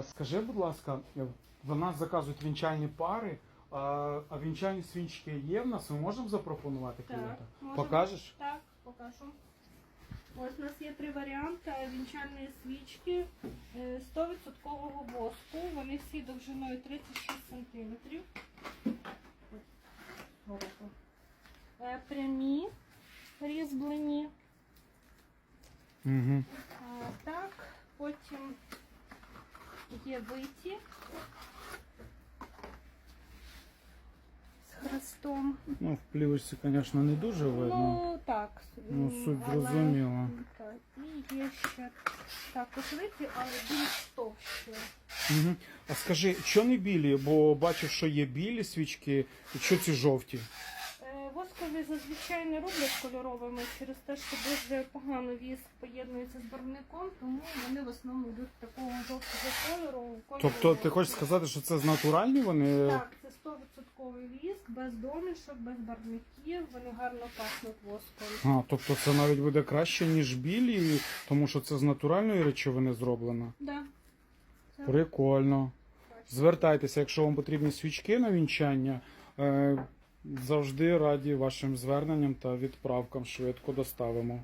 Скажи, будь ласка, в нас заказують вінчальні пари, а, а вінчальні свічки є в нас, ми можемо запропонувати Так, клієнтам? можемо. Покажеш? Так, покажу. Ось у нас є три варіанти вінчальної свічки е, 100% воску. Вони всі довжиною 36 см. Е, Прямі різьблені. Угу. Так, потім є виті з хрестом. Ну, в плівочці, звісно, не дуже видно. Ну так. Ну, суть але- зрозуміла. Так, і є ще також виті, але більш товщі. Угу. А скажи, що не білі? Бо бачив, що є білі свічки, і що ці жовті? Е, Воскові зазвичай не роблять кольоровими через те, що дуже погано віск поєднується з барвником, тому вони в основному йдуть такого жовтого кольору. Тобто ти хочеш сказати, що це з натуральні вони? Так, це 100% віск, без домішок, без барвників, вони гарно пахнуть воском. А, тобто це навіть буде краще, ніж білі, тому що це з натуральної речовини зроблено. Да. Це Прикольно. Звертайтеся, якщо вам потрібні свічки на вінчання. Завжди раді вашим зверненням та відправкам швидко доставимо.